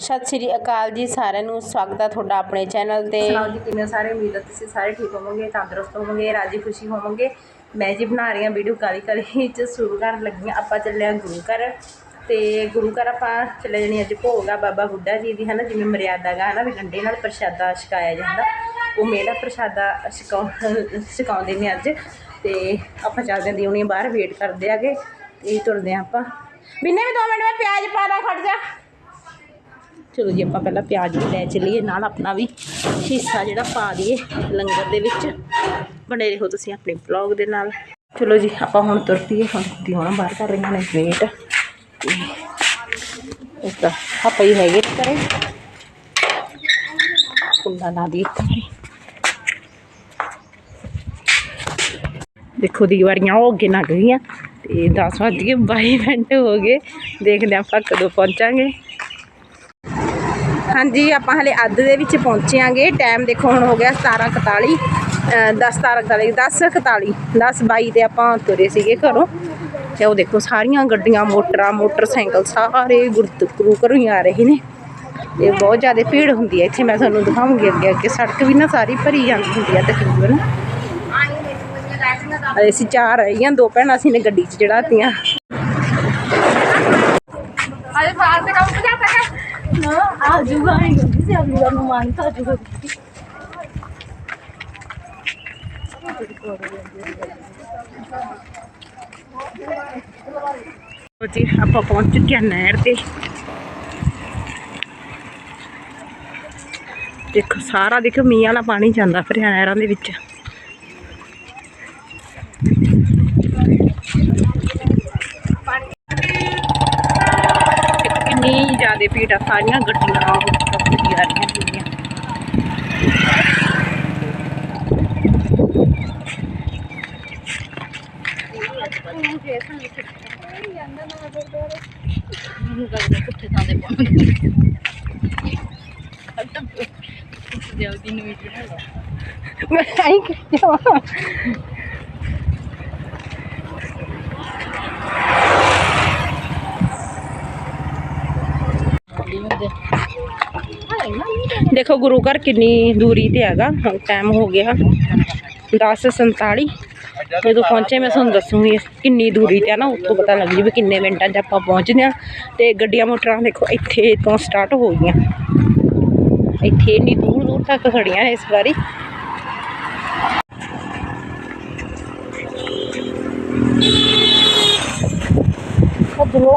ਸਤਿ ਸ਼੍ਰੀ ਅਕਾਲ ਜੀ ਸਾਰਿਆਂ ਨੂੰ, ਸਵਾਗਤ ਹੈ ਤੁਹਾਡਾ ਆਪਣੇ ਚੈਨਲ ਤੇ। ਸੁਣਾਓ ਜੀ, ਕਿਵੇਂ ਸਾਰੇ? ਉਮੀਦ ਹੈ ਤੁਸੀਂ ਸਾਰੇ ਠੀਕ ਹੋਵੋਗੇ, ਤੰਦਰੁਸਤ ਹੋਵੋਗੇ, ਰਾਜੀ ਖੁਸ਼ੀ ਹੋਵੋਗੇ। ਮੈਂ ਜੀ ਬਣਾ ਰਹੀ ਹਾਂ ਵੀਡੀਓ ਕਾਲੀ ਕਾਲੀ ਚ, ਸ਼ੁਰੂ ਕਰਨ ਲੱਗੀ ਹਾਂ। ਆਪਾਂ ਚੱਲੇ ਹਾਂ ਗੁਰੂ ਘਰ। ਤੇ ਗੁਰੂ ਘਰ ਆਪਾਂ ਚੱਲੇ ਜਾਣੀ ਅੱਜ ਭੋਗ ਆ ਬਾਬਾ ਬੁੱਢਾ ਜੀ ਦੀ, ਹਨਾ, ਜਿਵੇਂ ਮਰਿਆਦਾ ਗਾ, ਹਨਾ, ਵੀ ਗੰਡੇ ਨਾਲ ਪ੍ਰਸ਼ਾਦਾ ਛਕਾਇਆ ਜਾਂਦਾ। ਉਹ ਮੇਰਾ ਪ੍ਰਸ਼ਾਦਾ ਛਕਾਉ, ਛਕਾਉਂਦੇ ਨੇ ਅੱਜ। ਤੇ ਆਪਾਂ ਚੱਲਦੇ ਦੀ ਉਹਨੀ ਬਾਹਰ ਵੇਟ ਕਰਦੇ ਆਗੇ। ਤੇ ਤੁਰਦੇ ਹਾਂ ਆਪਾਂ। ਬਿੰਨੇ ਵੀ ਦੋ ਮਿੰਟ ਮੈਂ ਪਿਆਜ਼ ਪਾ ਦਾਂ, ਖੜ ਜਾ। ਚਲੋ ਜੀ, ਆਪਾਂ ਪਹਿਲਾਂ ਪਿਆਜ਼ ਵੀ ਲੈ ਚੱਲੀਏ, ਨਾਲ ਆਪਣਾ ਵੀ ਹਿੱਸਾ ਜਿਹੜਾ ਪਾ ਦਈਏ ਲੰਗਰ ਦੇ ਵਿੱਚ। ਬਣੇ ਰਹੋ ਤੁਸੀਂ ਆਪਣੇ ਬਲੌਗ ਦੇ ਨਾਲ। ਚਲੋ ਜੀ, ਆਪਾਂ ਹੁਣ ਤੁਰ ਹੁਣ ਦੀ ਹੁਣ ਬਾਹਰ ਕਰ ਰਹੀਆਂ ਨੇ ਵੇਟ ਇਸ ਦਾ ਆਪਾਂ ਹੀ ਹੈਗੇ ਨੇ ਕਰੇ ਕੁੰਡਾ ਲਾ ਦੀ ਇੱਕ ਵਾਰੀ। ਦੇਖੋ ਦੀਵਾਰੀਆਂ ਉਹ ਅੱਗੇ ਲੱਗ ਗਈਆਂ। ਤੇ 10 ਵੱਜ ਕੇ 22 ਮਿੰਟ ਹੋ ਗਏ। ਦੇਖਦੇ ਹਾਂ ਆਪਾਂ ਕਦੋਂ ਪਹੁੰਚਾਂਗੇ। ਹਾਂਜੀ, ਆਪਾਂ ਹਲੇ ਅੱਧ ਦੇ ਵਿੱਚ ਪਹੁੰਚਿਆਂਗੇ ਟਾਈਮ ਦੇਖੋ, ਹੁਣ ਹੋ ਗਿਆ 17:41 10:41 10:41 10:22 ਤੇ ਆਪਾਂ ਤੁਰੇ ਸੀਗੇ ਘਰੋਂ। ਤੇ ਉਹ ਦੇਖੋ, ਸਾਰੀਆਂ ਗੱਡੀਆਂ, ਮੋਟਰਾਂ, ਮੋਟਰਸਾਈਕਲ ਸਾਰੇ ਗੁਰਦਕਰੂ ਹੀ ਆ ਰਹੇ ਨੇ। ਇਹ ਬਹੁਤ ਜ਼ਿਆਦਾ ਭੀੜ ਹੁੰਦੀ ਹੈ ਇੱਥੇ, ਮੈਂ ਤੁਹਾਨੂੰ ਦਿਖਾਉਂਗੀ ਅੱਗੇ ਅੱਗੇ। ਸੜਕ ਵੀ ਨਾ ਸਾਰੀ ਭਰੀ ਜਾਂਦੀ ਹੁੰਦੀ ਹੈ ਤਕਰੀਬਨ। ਅਸੀਂ ਚਾਰ ਆਈਆਂ ਦੋ ਭੈਣਾਂ ਸੀ ਨੇ ਗੱਡੀ 'ਚ ਚੜਾਤੀਆਂ ਅਰੇ ਬਾਹਰ ਤੇ ਕੰਮ ਆਪਾਂ ਪਹੁੰਚ ਹਾਂ ਨਹਿਰ ਤੇ। ਦੇਖੋ, ਸਾਰਾ ਦੇਖੋ, ਮੀਂਹ ਵਾਲਾ ਪਾਣੀ ਜਾਂਦਾ ਫਿਰ ਨਹਿਰਾਂ ਦੇ ਵਿੱਚ। ਕਿੰਨੀ ਜ਼ਿਆਦਾ ਸਾਰੀਆਂ ਗੱਡੀਆਂ ਉੱਪਰ ਆ ਰਹੀਆਂ ਪੂਰੀਆਂ ਮੈਂ ਆਈ ਕਿਹਾ ਦੇਖੋ ਗੁਰੂ ਘਰ ਕਿੰਨੀ ਦੂਰੀ ਤੇ ਹੈਗਾ। ਹੁਣ ਟਾਈਮ ਹੋ ਗਿਆ 10:47 ਜਦੋਂ ਪਹੁੰਚੇ ਮੈਂ ਤੁਹਾਨੂੰ ਦੱਸੂਗੀ ਕਿੰਨੀ ਦੂਰੀ ਤੇ ਆ ਨਾ ਉੱਥੋਂ ਪਤਾ ਲੱਗ ਜੂ ਵੀ ਕਿੰਨੇ ਮਿੰਟਾਂ 'ਚ ਆਪਾਂ ਪਹੁੰਚਦੇ ਆ ਤੇ ਗੱਡੀਆਂ ਮੋਟਰਾਂ ਦੇਖੋ ਇੱਥੇ ਤੋਂ ਸਟਾਰਟ ਹੋ ਗਈਆਂ। ਇੱਥੇ ਇੰਨੀ ਦੂਰ ਦੂਰ ਤੱਕ ਖੜੀਆਂ ਇਸ ਵਾਰੀ। ਉਹ ਜਲੋ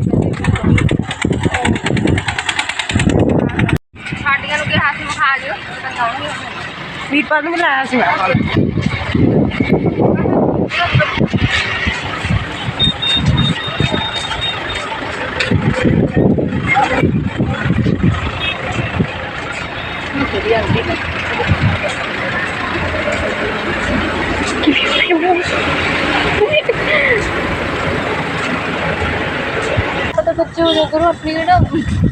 ਵੀਰਪਾਲ ਨੂੰ ਬੁਲਾਇਆ ਸੀ ਮੈਂ ਪਤਾ ਬੱਚੇ ਹੋ ਜਾ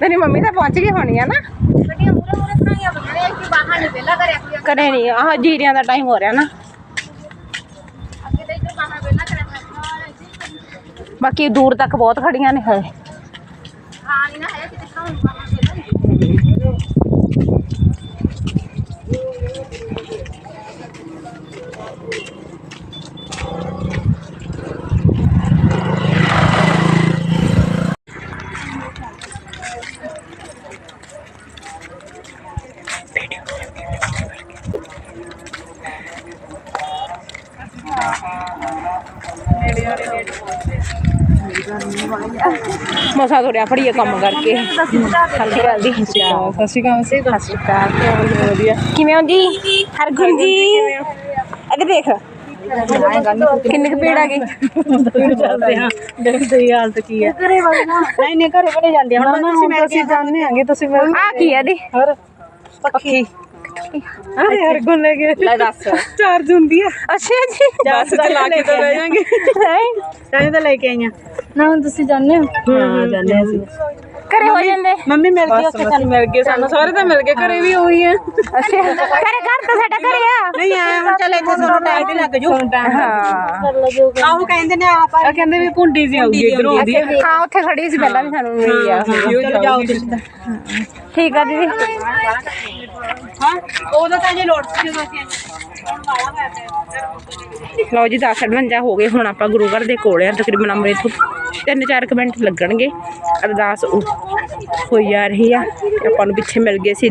ਤੇਰੀ ਮੰਮੀ ਤਾਂ ਪਹੁੰਚ ਗਈ ਹੋਣੀ ਆ ਨਾ। ਗੱਡੀਆਂ ਮੂਰੇ ਮੂਰੇ ਬਣਾਈਆਂ ਬੰਦੇ ਕਿ ਬਾਹਰ ਨਹੀਂ ਪਹਿਲਾਂ ਕਰਿਆ ਕੋਈ ਕਰੇ ਨਹੀਂ ਆਹ ਜੀਰਿਆਂ ਦਾ ਟਾਈਮ ਹੋ ਰਿਹਾ ਨਾ। ਅੱਗੇ ਤਾਂ ਇੱਧਰ ਬਾਹਰ ਪਹਿਲਾਂ ਕਰਿਆ ਹੋਇਆ ਬਾਕੀ ਦੂਰ ਤੱਕ ਬਹੁਤ ਖੜੀਆਂ ਨੇ ਹੈ ਹਾਂ ਨਹੀਂ ਨਾ ਹੈ ਕਿ ਦਿਖਾਉਂ ਮਸਾ ਤੋੜਿਆ ਫੜੀਏ ਕੰਮ ਕਰਕੇ। ਸਤਿ ਸ਼੍ਰੀ ਅਕਾਲ। ਜੀ ਸਤਿ ਸ਼੍ਰੀ ਅਕਾਲ। ਸਤਿ ਸ਼੍ਰੀ ਅਕਾਲ। ਵਧੀਆ। ਕਿਵੇਂ ਹੋ ਜੀ? ਹਰਗੁਣ ਜੀ ਇੱਧਰ ਦੇਖ। ਕਿੰਨੇ ਕੁ ਪੇੜ ਆ ਗਏ ਚੱਲਦੇ ਹਾਂ ਦੇਖਦੇ ਹੀ ਹਾਲਤ ਕੀ ਹੈ ਘਰੇ ਨਹੀਂ ਨਹੀਂ ਘਰੇ ਬੜੇ ਜਾਂਦੇ ਹੁਣ ਅਸੀਂ ਜਾਣਦੇ ਆਂਗੇ ਤੁਸੀਂ ਆ ਕੀ ਆ ਦੀ ਹੋਰ? ਪੱਖੀ। ਅਰੇ ਹਰ ਗੁਣ ਲੈ ਗਏ ਲੈ ਦੱਸ। ਚਾਰਜ ਹੁੰਦੀ ਆ। ਅੱਛਾ ਜੀ। ਬਸ ਚਲਾ ਕੇ ਤਾਂ ਬਹਿ ਜਾਾਂਗੇ ਤਾਂ ਤਾਂ ਲੈ ਕੇ ਆਈਆਂ। ਨਾ ਹੁਣ ਤੁਸੀਂ ਜਾਣਦੇ ਹੋ? ਹਾਂ ਜਾਣਦੇ ਅਸੀਂ। ਘਰੇ ਹੋ ਜਾਂਦੇ? ਮੰਮੀ ਮਿਲ ਗਈ ਉੱਥੇ ਸਾਨੂੰ। ਮਿਲ ਗਏ ਸਾਨੂੰ। ਸਾਰੇ ਤਾਂ ਮਿਲ ਗਏ ਘਰੇ ਵੀ ਉਹੀ ਆ ਅੱਛਾ ਘਰੇ ਘਰ ਤਾਂ ਸਾਡਾ ਘਰੇ ਆ। ਨਹੀਂ ਆਇਆ ਹੁਣ ਚੱਲ ਇੱਥੇ ਸਾਨੂੰ ਟਾਈਮ ਹੀ ਲੱਗ ਜੂ। ਹਾਂ। ਆਹੋ ਕਹਿੰਦੇ ਨੇ ਆਪ ਆ ਕਹਿੰਦੇ ਵੀ ਪੁੰਡੀ ਜੀ ਆਉਗੀ ਇਧਰੋਂ ਆਉਂਦੀ। ਆ ਹਾਂ ਉੱਥੇ ਖੜੀ ਸੀ ਪਹਿਲਾਂ ਵੀ ਸਾਨੂੰ ਮਿਲੀ ਆ। ਚਲੋ ਜਾਓ ਤੁਸੀਂ ਤਾਂ ਠੀਕ ਆ ਦੀਦੀ। ਹਾਂ ਉਦੋਂ ਤਾਂ ਜੇ ਲੋੜ ਸੀ ਜਦੋਂ ਅਸੀਂ ਲਓ ਜੀ 10:52 ਹੋ ਗਏ ਹੁਣ ਆਪਾਂ ਗੁਰੂ ਘਰ ਦੇ ਕੋਲ ਆ ਤਕਰੀਬਨ ਅੰਮ੍ਰਿਤ ਇੱਥੋਂ ਤਿੰਨ ਚਾਰ ਕੁ ਮਿੰਟ ਲੱਗਣਗੇ। ਅਰਦਾਸ ਉਹ ਹੋਈ ਜਾ ਰਹੀ ਆ ਤੇ ਆਪਾਂ ਨੂੰ ਪਿੱਛੇ ਮਿਲ ਗਏ ਸੀ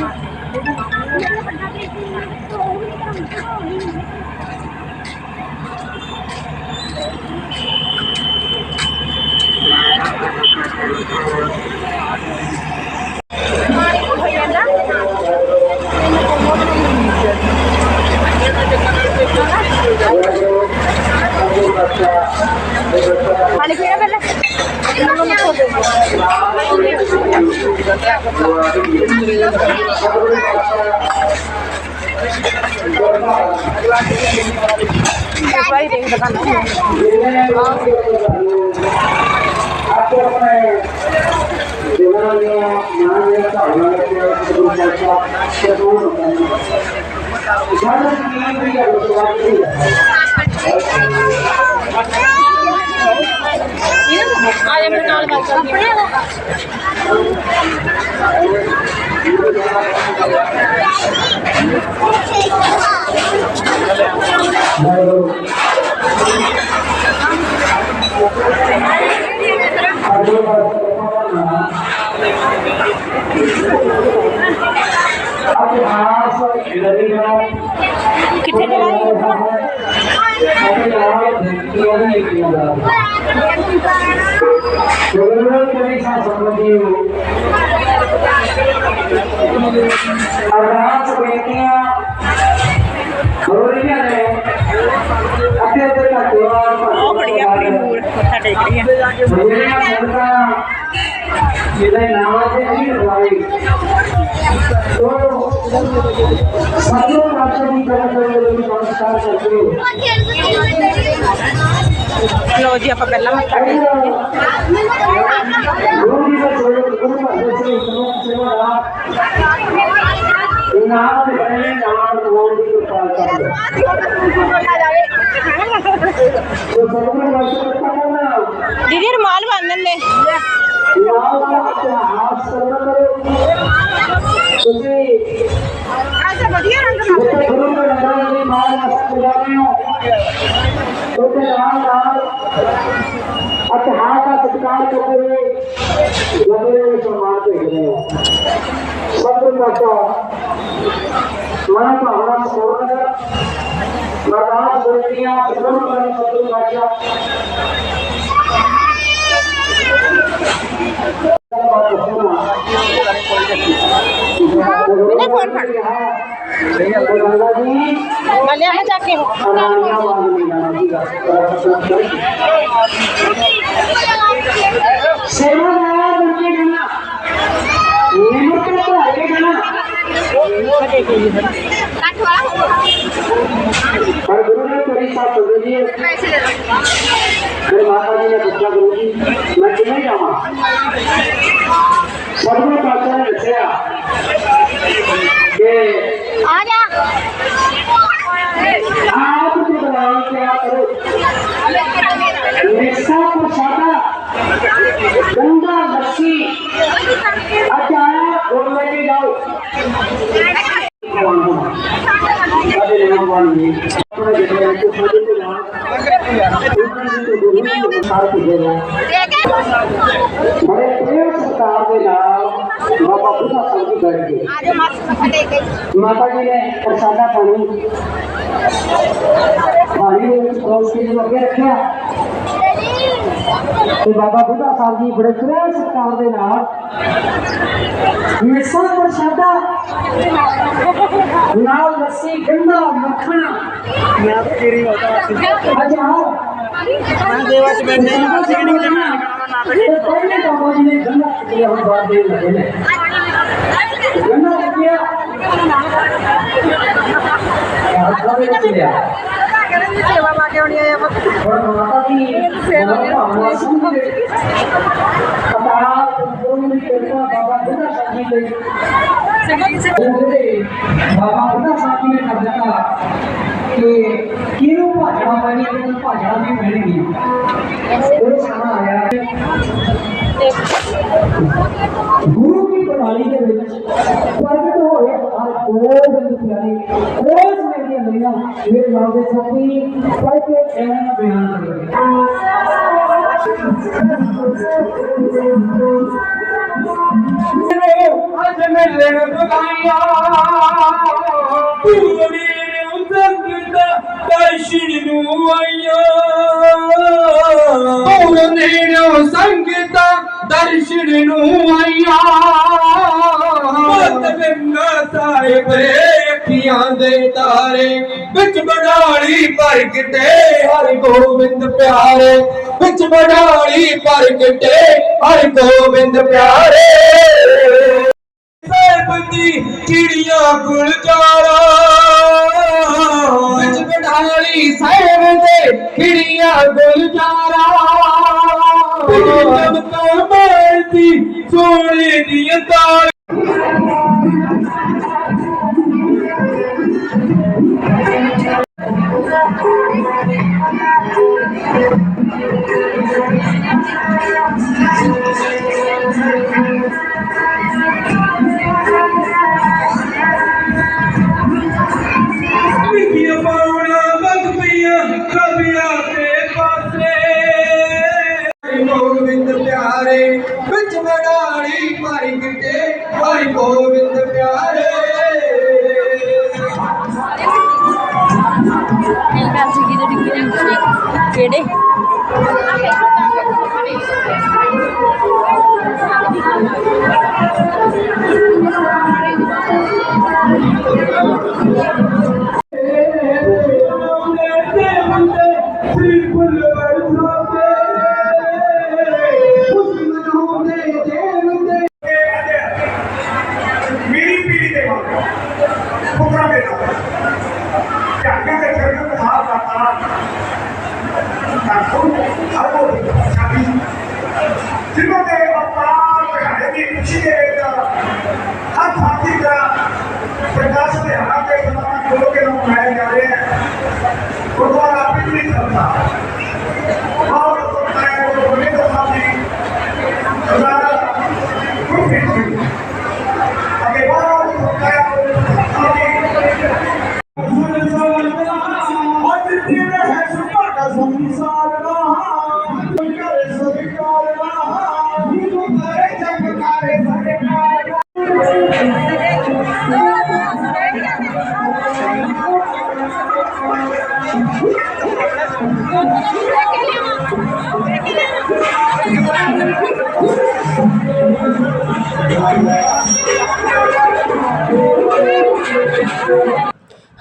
ਪਾਣੀ ਆਪੋ ਆਪਣੇ ਜੀਵਨ ਦੀਆਂ ਮਾਨ ਦੀਆਂ ਭਾਵਨਾਵਾਂ ਦੇ ਸਤਿਗੁਰੂ ਪਾਤਸ਼ਾਹ ਸਤਿਗੁਰੂ ਨੂੰ ਜਾਣਨ ਦੀ ਵੀ ਗੱਲ ਕਰਦੀ ਹੈ ਆਇਆ ਮੇਰੇ ਨਾਲ ਗੱਲ ਕਰਦੀ ਆਪਣੇ ਕਿੱਥੇ ਚਲਾਈ ਅਰਦਾਸ ਬੇਨਤੀਆਂ ਹੋ ਰਹੀਆਂ ਨੇ ਅੱਗੇ ਤੇ ਧੰਨਵਾਦ ਉਹ ਬੜੀ ਆਪਣੀ ਟੇਕ ਰਹੀ ਹੈ ਜਿਹਦੇ ਨਾਮ ਤੇ ਨਹੀਂ ਰਵਾਈ ਉਹ ਸਾਧੂ ਰਾਸ਼ਟਰ ਦੀ ਤਰ੍ਹਾਂ ਦੇ ਲਈ ਨਮਸਕਾਰ ਕਰਦੇ ਲਓ ਜੀ ਆਪਾਂ ਪਹਿਲਾਂ ਮੱਥਾ ਗੁਰੂ ਜੀ ਦੇ ਸੋਲੇ ਗੁਰੂ ਮਹਾਰਾਜ ਜੀ ਨੂੰ ਸੇਵਾ ਦਾ ਇਨਾਮ ਦੇ ਬਣੇ ਨਾਮ ਤੋਂ ਦੀ ਕਿਰਪਾ ਕਰਦੇ ਉਹ ਸਤਿਗੁਰੂ ਰਾਸ਼ਟਰ ਦਾ ਕਰਨਾ ਦੀਦੀ ਰੁਮਾਲ ਬੰਨਣ ਲੈ ਨਾਮ ਦਾ ਇਤਿਹਾਸ ਕਰਨਾ ਕਰੋ ਤੁਸੀਂ अच्छा बढ़िया रंग ਜਿੱਥੇ ਗੁਰੂ ਦੇ ਲੰਗਰਾਂ ਦੀ ਮਾਲ ਵਸਤ ਜਾਂਦੇ ਹੋ ਉਹਦੇ ਨਾਲ ਨਾਲ ਇਤਿਹਾਸ ਦਾ ਸਤਿਕਾਰ ਕਰਦੇ ਹੋਏ ਲੰਗਰੇ ਨੂੰ ਸਨਮਾਨ ਭੇਜਦੇ ਹੋ ਸਤਿਗੁਰੂ ਮਾਤਾ ਮਨ ਭਾਵਨਾ ਸੋਰਨ ਮਰਦਾਸ ਗੁਰਤੀਆਂ ਗੁਰੂ ਕਰਨ ਸਤਿਗੁਰੂ ਮਾਤਾ ਇਹਨੇ ਫੋਨ ਫੜ ਗੰਗਾ ਜੀ ਮੈਂ ਲਿਆ ਜਾ ਕੇ ਸੇਵਾ ਦਾ ਕਰਕੇ ਗਣਾ ਨਿਮਰ ਕੇ ਪੜਾਈ ਗਣਾ ਪਰ ਗੁਰੂ ਨੇ ਮੇਰੀ ਸਾਥ ਹੋ। ਜੀ ਮੇਰੇ ਮਾਤਾ ਜੀ ਨੇ ਪੁੱਛਿਆ, ਗੁਰੂ ਜੀ, ਮੈਂ ਕਿਵੇਂ ਜਾਵਾਂ? ਸਭਨੇ ਪਾਤਸ਼ਾਹ ਨੇ ਦੱਸਿਆ ਕਿ ਆ ਜਾ ਆਪ ਕੇ ਬੁਲਾਓ ਕਿਆ ਕਰੋ ਮਿਰਸਾ ਪ੍ਰਸ਼ਾਦਾ ਗੰਗਾ ਲੱਸੀ ਅਚਾਰ ਹੋਰ ਲੈ ਕੇ ਜਾਓ ਸਾਡੇ ਨਾਮ ਵਾਲੀ ਥੋੜਾ ਜਿਹਾ ਤੋਂ ਸਾਡੇ ਤੋਂ ਨਾ ਕਿਵੇਂ ਹੋ ਬੜੇ ਪ੍ਰੇਮ ਸਤਿਕਾਰ ਦੇ ਨਾਲ ਬਾਬਾ ਬੁੱਢਾ ਸਾਹਿਬ ਜੀ ਬੈਠ ਗਏ ਆ ਜਾ ਮਾਸੀ ਮੱਥਾ ਟੇਕ ਗਈ ਮਾਤਾ ਜੀ ਨੇ ਪ੍ਰਸ਼ਾਦਾ ਪਾਣੀ ਪਾਣੀ ਦੇ ਵਿੱਚ ਕੌਸ ਕੇ ਅੱਗੇ ਰੱਖਿਆ ਤੇ ਬਾਬਾ ਬੁੱਢਾ ਸਾਹਿਬ ਜੀ ਬੜੇ ਪ੍ਰੇਮ ਸਤਿਕਾਰ ਦੇ ਗਿਆ। ਆਪਣਾ ਵਿੱਚ ਲਿਆ ਸੇਵਾ ਮਾ ਕੇ ਆਉਣੀ ਆ। ਹੁਣ ਮਾਤਾ ਦੀ ਸੇਵਾ ਭਾਵਨਾ ਸੁਣ ਕੇ ਕਪਾਰਾ ਪੂਰਨ ਕਰਤਾ ਬਾਬਾ ਬੁੱਢਾ ਸਾਹਿਬ ਦੇ। ਜਿਹੜੇ ਬਾਬਾ ਬੁੱਢਾ ਸਾਹਿਬ ਨੇ ਕਰ ਦਿੱਤਾ ਕਿ ਕਿਹਨੂੰ ਭਾਜਣਾ ਬਣੀ ਕਿਹਨੂੰ ਭਾਜਣਾ ਨਹੀਂ। ਮਿਲਣੀ ਉਹ ਸਮਾਂ ਆਇਆ। ਗੁਰੂ ਦੀ ਪ੍ਰਣਾਲੀ ਦੇ ਵਿੱਚ ਪ੍ਰਗਟ ਹੋਏ ਹਰ ਕੋਈ ਬੰਦ ਪਿਆਰੇ ਰੋਜ਼ ਮੇਰੀਆਂ ਲਈਆਂ ਮੇਰੇ ਨਾਮ ਦੇ ਸਾਥੀ ਪੜ੍ਹ ਕੇ ਐਵੇਂ ਬਿਆਨ ਕਰਦੇ ਅੱਜ ਮਿਲਣ ਬੁਲਾਇਆ ਪੂਰੀ ਉਦੰਗ ਦਾ ਦਰਸ਼ਨ ਨੂੰ ਆਇਆ ਉਹ ਨੇੜੋਂ ਸੰਗਤਾ ਦਰਸ਼ਨ ਨੂੰ ਆਇਆ ਮਤ ਗੰਗਾ ਸਾਹਿਬ ਦੇ ਤਾਰੇ ਵਿੱਚ ਭਰ ਕਿਤੇ ਹਰ ਗੋਬਿੰਦ ਪਿਆਰੇ ਵਿੱਚ ਭਰ ਕਿਤੇ ਹਰ ਗੋਬਿੰਦ ਪਿਆਰੇ ड़िया गुलचाराड़ी साहिब ते गुलचारा तूं सुण Thank you. ਮੇਰੀ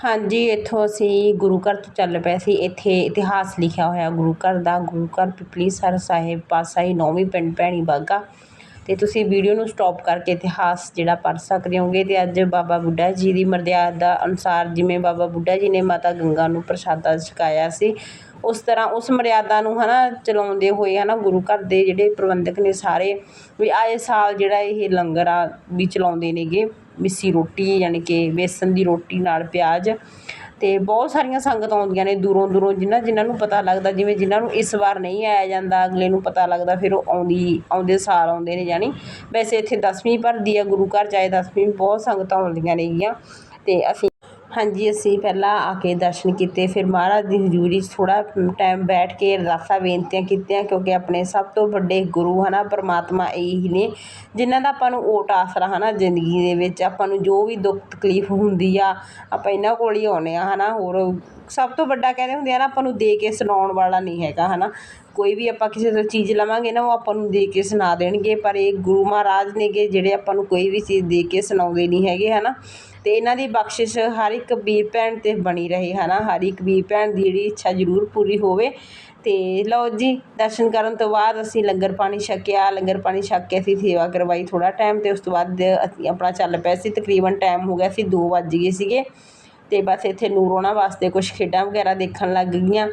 ਹਾਂਜੀ, ਇੱਥੋਂ ਅਸੀਂ ਗੁਰੂ ਘਰ ਤੋਂ ਚੱਲ ਪਏ ਸੀ। ਇੱਥੇ ਇਤਿਹਾਸ ਲਿਖਿਆ ਹੋਇਆ ਗੁਰੂ ਘਰ ਦਾ। ਗੁਰੂ ਘਰ ਪਿਪਲੀ ਸਰ ਸਾਹਿਬ ਪਾਸਾਈ ਨੌਵੀਂ ਪਿੰਡ ਭੈਣੀ ਬਾਗਾ। ਤੇ ਤੁਸੀਂ ਵੀਡੀਓ ਨੂੰ ਸਟਾਪ ਕਰਕੇ ਇਤਿਹਾਸ ਜਿਹੜਾ ਪੜ੍ਹ ਸਕਦੇ ਹੋਗੇ ਤੇ ਅੱਜ ਬਾਬਾ ਬੁੱਢਾ ਜੀ ਦੀ ਮਰਜ਼ਾਦਾ ਅਨੁਸਾਰ ਜਿਵੇਂ ਬਾਬਾ ਬੁੱਢਾ ਜੀ ਨੇ ਮਾਤਾ ਗੰਗਾ ਨੂੰ ਪ੍ਰਸ਼ਾਦਾ ਛਕਾਇਆ ਸੀ ਉਸ ਤਰ੍ਹਾਂ ਉਸ ਮਰਿਆਦਾ ਨੂੰ ਹੈ ਨਾ ਚਲਾਉਂਦੇ ਹੋਏ ਹੈ ਨਾ ਗੁਰੂ ਘਰ ਦੇ ਜਿਹੜੇ ਪ੍ਰਬੰਧਕ ਨੇ ਸਾਰੇ ਵੀ ਆਏ ਸਾਲ ਜਿਹੜਾ ਇਹ ਲੰਗਰ ਆ ਵੀ ਚਲਾਉਂਦੇ ਨੇਗੇ, ਮਿੱਸੀ ਰੋਟੀ ਯਾਨੀ ਕਿ ਬੇਸਣ ਦੀ ਰੋਟੀ ਨਾਲ ਪਿਆਜ਼ ਅਤੇ ਬਹੁਤ ਸਾਰੀਆਂ ਸੰਗਤਾਂ ਆਉਂਦੀਆਂ ਨੇ ਦੂਰੋਂ ਦੂਰੋਂ ਜਿਨ੍ਹਾਂ ਜਿਨ੍ਹਾਂ ਨੂੰ ਪਤਾ ਲੱਗਦਾ ਜਿਵੇਂ ਜਿਨ੍ਹਾਂ ਨੂੰ ਇਸ ਵਾਰ ਨਹੀਂ ਆਇਆ ਜਾਂਦਾ, ਅਗਲੇ ਨੂੰ ਪਤਾ ਲੱਗਦਾ ਫਿਰ ਉਹ ਆਉਂਦੀ, ਆਉਂਦੇ ਸਾਲ ਆਉਂਦੇ ਨੇ ਜਾਣੀ ਵੈਸੇ ਇੱਥੇ ਦਸਵੀਂ ਭਰਦੀ ਆ ਗੁਰੂ ਘਰ, ਚਾਹੇ ਦਸਵੀਂ ਬਹੁਤ ਸੰਗਤਾਂ ਆਉਂਦੀਆਂ ਨੇਗੀਆਂ ਅਤੇ ਅਸੀਂ ਹਾਂਜੀ, ਅਸੀਂ ਪਹਿਲਾਂ ਆ ਕੇ ਦਰਸ਼ਨ ਕੀਤੇ। ਫਿਰ ਮਹਾਰਾਜ ਦੀ ਹਜ਼ੂਰੀ 'ਚ ਥੋੜ੍ਹਾ ਟਾਈਮ ਬੈਠ ਕੇ ਅਰਦਾਸਾਂ, ਬੇਨਤੀਆਂ ਕੀਤੀਆਂ ਕਿਉਂਕਿ ਆਪਣੇ ਸਭ ਤੋਂ ਵੱਡੇ ਗੁਰੂ ਹੈ ਨਾ ਪਰਮਾਤਮਾ ਇਹੀ ਨੇ, ਜਿਨ੍ਹਾਂ ਦਾ ਆਪਾਂ ਨੂੰ ਓਟ ਆਸਰਾ ਹੈ ਨਾ ਜ਼ਿੰਦਗੀ ਦੇ ਵਿੱਚ ਆਪਾਂ ਨੂੰ ਜੋ ਵੀ ਦੁੱਖ ਤਕਲੀਫ ਹੁੰਦੀ ਆ, ਆਪਾਂ ਇਹਨਾਂ ਕੋਲ ਹੀ ਆਉਂਦੇ ਹਾਂ ਹੈ ਨਾ ਹੋਰ ਸਭ ਤੋਂ ਵੱਡਾ ਕਹਿੰਦੇ ਹੁੰਦੇ ਆ ਨਾ, ਆਪਾਂ ਨੂੰ ਦੇ ਕੇ ਸੁਣਾਉਣ ਵਾਲਾ ਨਹੀਂ ਹੈਗਾ ਹੈ ਨਾ ਕੋਈ ਵੀ ਆਪਾਂ ਕਿਸੇ ਤੋਂ ਚੀਜ਼ ਲਵਾਂਗੇ ਨਾ, ਉਹ ਆਪਾਂ ਨੂੰ ਦੇ ਕੇ ਸੁਣਾ ਦੇਣਗੇ। ਪਰ ਇਹ ਗੁਰੂ ਮਹਾਰਾਜ ਨੇਗੇ, ਜਿਹੜੇ ਆਪਾਂ ਨੂੰ ਕੋਈ ਵੀ ਚੀਜ਼ ਦੇ ਕੇ ਸੁਣਾਉਂਦੇ ਨਹੀਂ ਹੈਗੇ ਹੈ ਨਾ ਅਤੇ ਇਹਨਾਂ ਦੀ ਬਖਸ਼ਿਸ਼ ਹਰ ਇੱਕ ਵੀਰ ਭੈਣ ਤੇ ਬਣੀ ਰਹੇ ਹੈ ਨਾ ਹਰ ਇੱਕ ਵੀਰ ਭੈਣ ਦੀ ਜਿਹੜੀ ਇੱਛਾ ਜ਼ਰੂਰ ਪੂਰੀ ਹੋਵੇ। ਅਤੇ ਲਓ ਜੀ, ਦਰਸ਼ਨ ਕਰਨ ਤੋਂ ਬਾਅਦ ਅਸੀਂ ਲੰਗਰ ਪਾਣੀ ਛਕਿਆ। ਲੰਗਰ ਪਾਣੀ ਛਕ ਕੇ ਅਸੀਂ ਸੇਵਾ ਕਰਵਾਈ ਥੋੜ੍ਹਾ ਟਾਈਮ ਅਤੇ ਉਸ ਤੋਂ ਬਾਅਦ ਅਸੀਂ ਆਪਣਾ ਚੱਲ ਪਿਆ ਸੀ। ਤਕਰੀਬਨ ਟਾਈਮ ਹੋ ਗਿਆ ਸੀ ਦੋ ਵੱਜ ਗਏ ਸੀਗੇ। ਅਤੇ ਬਸ ਇੱਥੇ ਨੂਰ ਉਹਨਾਂ ਵਾਸਤੇ ਕੁਝ ਖੇਡਾਂ ਵਗੈਰਾ ਦੇਖਣ ਲੱਗ ਗਈਆਂ।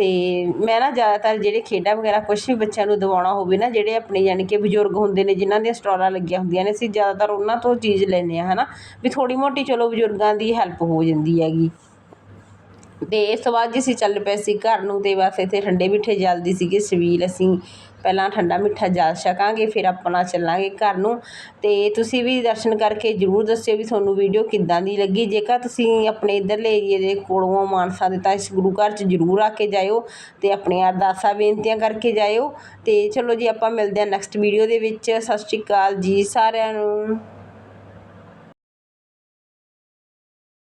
ਤੇ ਮੈਂ ਨਾ ਜ਼ਿਆਦਾਤਰ ਜਿਹੜੇ ਖੇਡਾਂ ਵਗੈਰਾ ਕੁਛ ਵੀ ਬੱਚਿਆਂ ਨੂੰ ਦਿਵਾਉਣਾ ਹੋਵੇ ਨਾ, ਜਿਹੜੇ ਆਪਣੇ ਯਾਨੀ ਕਿ ਬਜ਼ੁਰਗ ਹੁੰਦੇ ਨੇ, ਜਿਨ੍ਹਾਂ ਦੀਆਂ ਸਟਾਲਾਂ ਲੱਗੀਆਂ ਹੁੰਦੀਆਂ ਨੇ, ਅਸੀਂ ਜ਼ਿਆਦਾਤਰ ਉਹਨਾਂ ਤੋਂ ਚੀਜ਼ ਲੈਂਦੇ ਹਾਂ ਹੈ ਨਾ ਵੀ ਥੋੜ੍ਹੀ ਮੋਟੀ ਚਲੋ ਬਜ਼ੁਰਗਾਂ ਦੀ ਹੈਲਪ ਹੋ ਜਾਂਦੀ ਹੈਗੀ। ਅਤੇ ਇਸ ਤੋਂ ਬਾਅਦ ਜੀ ਅਸੀਂ ਚੱਲ ਪਏ ਸੀ ਘਰ ਨੂੰ ਅਤੇ ਬਸ ਇੱਥੇ ਠੰਡੇ ਮਿੱਠੇ ਜਲਦੀ ਸੀਗੇ ਸਵੀਲ ਅਸੀਂ ਪਹਿਲਾਂ ਠੰਡਾ ਮਿੱਠਾ ਜਲ ਛਕਾਂਗੇ, ਫਿਰ ਆਪਣਾ ਚੱਲਾਂਗੇ ਘਰ ਨੂੰ। ਅਤੇ ਤੁਸੀਂ ਵੀ ਦਰਸ਼ਨ ਕਰਕੇ ਜਰੂਰ ਦੱਸਿਓ ਵੀ ਤੁਹਾਨੂੰ ਵੀਡੀਓ ਕਿੱਦਾਂ ਦੀ ਲੱਗੀ। ਜੇਕਰ ਤੁਸੀਂ ਆਪਣੇ ਇੱਧਰਲੇ ਏਰੀਏ ਦੇ ਕੋਲੋਂ ਮਾਨਸਾ ਦੇ ਤਾਂ ਇਸ ਗੁਰੂ ਘਰ 'ਚ ਜਰੂਰ ਆ ਕੇ ਜਾਇਓ ਅਤੇ ਆਪਣੀਆਂ ਅਰਦਾਸਾਂ ਬੇਨਤੀਆਂ ਕਰਕੇ ਜਾਇਓ। ਅਤੇ ਚਲੋ ਜੀ, ਆਪਾਂ ਮਿਲਦੇ ਹਾਂ ਨੈਕਸਟ ਵੀਡੀਓ ਦੇ ਵਿੱਚ। ਸਤਿ ਸ਼੍ਰੀ ਅਕਾਲ ਜੀ ਸਾਰਿਆਂ ਨੂੰ।